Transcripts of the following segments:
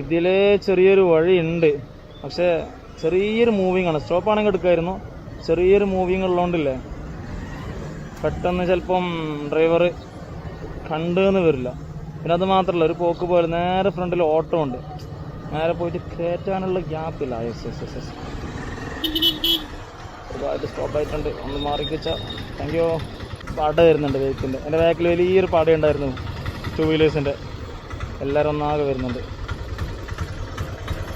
ഇതിലെ ചെറിയൊരു വഴി ഉണ്ട് പക്ഷേ ചെറിയൊരു മൂവിങ് ആണ്. സ്റ്റോപ്പ് ആണെങ്കിൽ എടുക്കായിരുന്നു. ചെറിയൊരു മൂവിങ് ഉള്ളതുകൊണ്ടില്ലേ പെട്ടെന്ന് ചിലപ്പം ഡ്രൈവർ കണ്ടെന്ന് വരില്ല. പിന്നെ അത് മാത്രമല്ല ഒരു പോക്ക് പോലെ നേരെ ഫ്രണ്ടിൽ ഓട്ടോ ഉണ്ട്. നേരെ പോയിട്ട് കയറ്റാനുള്ള ഗ്യാപ്പില്ല യെസ് യെസ് യെസ് യെസ് ഒരുപാട് സ്റ്റോപ്പ് ആയിട്ടുണ്ട്. ഒന്ന് മാറിക്കിച്ച താങ്ക് യു പാട വരുന്നുണ്ട് വെഹിക്കിന്റെ എന്റെ ബാക്കിൽ വലിയൊരു പാട ഉണ്ടായിരുന്നു ടു വീലേഴ്സിന്റെ എല്ലാവരും ഒന്നാകെ വരുന്നുണ്ട്.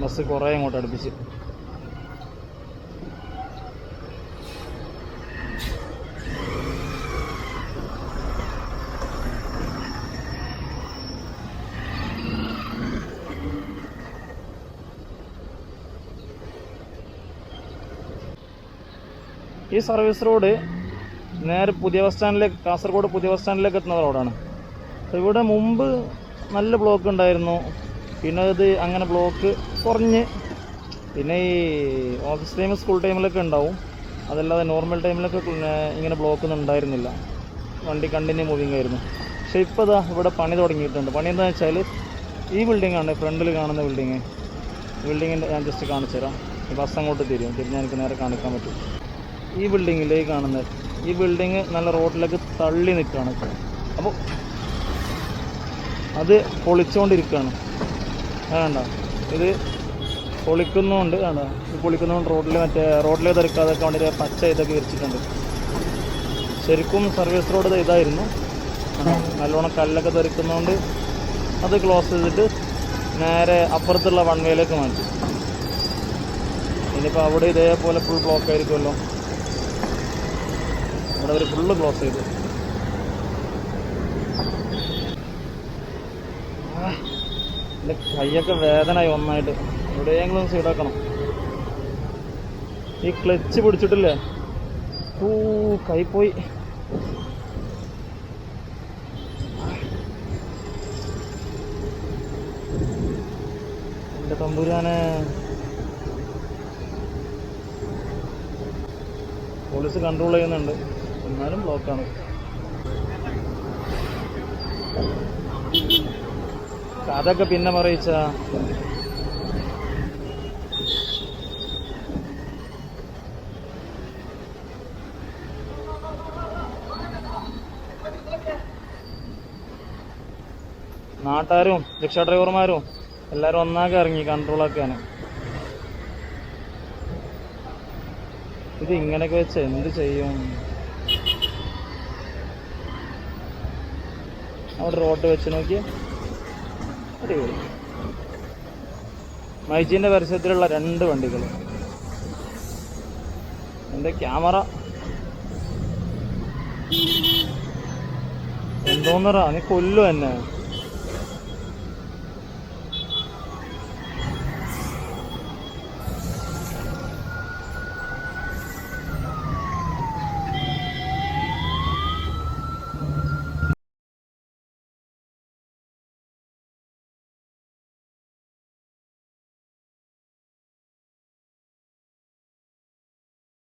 ബസ് കുറേ അങ്ങോട്ട് അടുപ്പിച്ച്. ഈ സർവീസ് റോഡ് നേരെ പുതിയ ബസ് സ്റ്റാൻഡിലേക്ക് കാസർഗോഡ് പുതിയ ബസ് സ്റ്റാൻഡിലേക്ക് എത്തുന്ന റോഡാണ് ഇവിടെ മുമ്പ് നല്ല ബ്ലോക്ക് ഉണ്ടായിരുന്നു. പിന്നെ ഇത് അങ്ങനെ ബ്ലോക്ക് കുറഞ്ഞ് പിന്നെ ഈ ഓഫീസ് ടൈം സ്കൂൾ ടൈമിലൊക്കെ ഉണ്ടാവും. അതല്ലാതെ നോർമൽ ടൈമിലൊക്കെ ഇങ്ങനെ ബ്ലോക്ക് ഒന്നും ഉണ്ടായിരുന്നില്ല. വണ്ടി കണ്ടിന്യൂ മൂവിങ് ആയിരുന്നു. പക്ഷെ ഇപ്പോൾ ഇതാ ഇവിടെ പണി തുടങ്ങിയിട്ടുണ്ട്. പണി എന്താണെന്ന് വെച്ചാൽ ഈ ബിൽഡിംഗ് ആണ് ഫ്രണ്ടിൽ കാണുന്ന ബിൽഡിങ് ബിൽഡിങ്ങിന്റെ ഞാൻ ജസ്റ്റ് കാണിച്ചു തരാം. ഈ ബസ് അങ്ങോട്ട് തിരിയും. തിരിഞ്ഞ് എനിക്ക് നേരെ കാണിക്കാൻ പറ്റും. ഈ ബിൽഡിങ്ങിലേക്ക് കാണുന്നത് ഈ ബിൽഡിങ് നല്ല റോഡിലേക്ക് തള്ളി നിൽക്കുകയാണ് അപ്പോൾ അത് പൊളിച്ചുകൊണ്ടിരിക്കുകയാണ് വേണ്ട ഇത് പൊളിക്കുന്നുണ്ട് വേണ്ട ഇത് പൊളിക്കുന്നതുകൊണ്ട് റോഡിൽ മറ്റേ റോഡിൽ തിരക്കാതെ വേണ്ടി പച്ച ഇതൊക്കെ വിരിച്ചിട്ടുണ്ട്. ശരിക്കും സർവീസ് റോഡ് ഇതായിരുന്നു? നല്ലോണം കല്ലൊക്കെ തെറിക്കുന്നതുകൊണ്ട് അത് ക്ലോസ് ചെയ്തിട്ട് നേരെ അപ്പുറത്തുള്ള വൺ വേയിലേക്ക് മാറ്റി. ഇനിയിപ്പോൾ അവിടെ ഇതേപോലെ ഫുൾ ബ്ലോക്ക് ആയിരിക്കുമല്ലോ. അവിടെ അവർ ഫുള്ള് ക്ലോസ് ചെയ്തു. എന്റെ കൈയൊക്കെ വേദനയായി ഒന്നായിട്ട്. എവിടെയെങ്കിലും സൈഡാക്കണം ഈ ക്ലച്ച് പിടിച്ചിട്ടില്ലേ? ഊ കൈ പോയി എന്റെ തമ്പൂരാനെ. പോലീസ് കൺട്രോൾ ചെയ്യുന്നുണ്ട്. എന്നാലും ബ്ലോക്കാണ് അതൊക്കെ പിന്നെ പറയിച്ച നാട്ടുകാരും റിക്ഷ ഡ്രൈവർമാരും എല്ലാരും ഒന്നാകെ ഇറങ്ങി കൺട്രോൾ ആക്കാൻ ഇത് ഇങ്ങനെയൊക്കെ വെച്ച് എന്ത് ചെയ്യും? അവിടെ റോഡ് വെച്ച് നോക്കിയേ. അടിപൊളി മൈജീന്റെ പരിസരത്തിലുള്ള രണ്ട് വണ്ടികൾ എന്റെ ക്യാമറ. എന്തോന്നറാ നീ കൊല്ലു എന്നെ.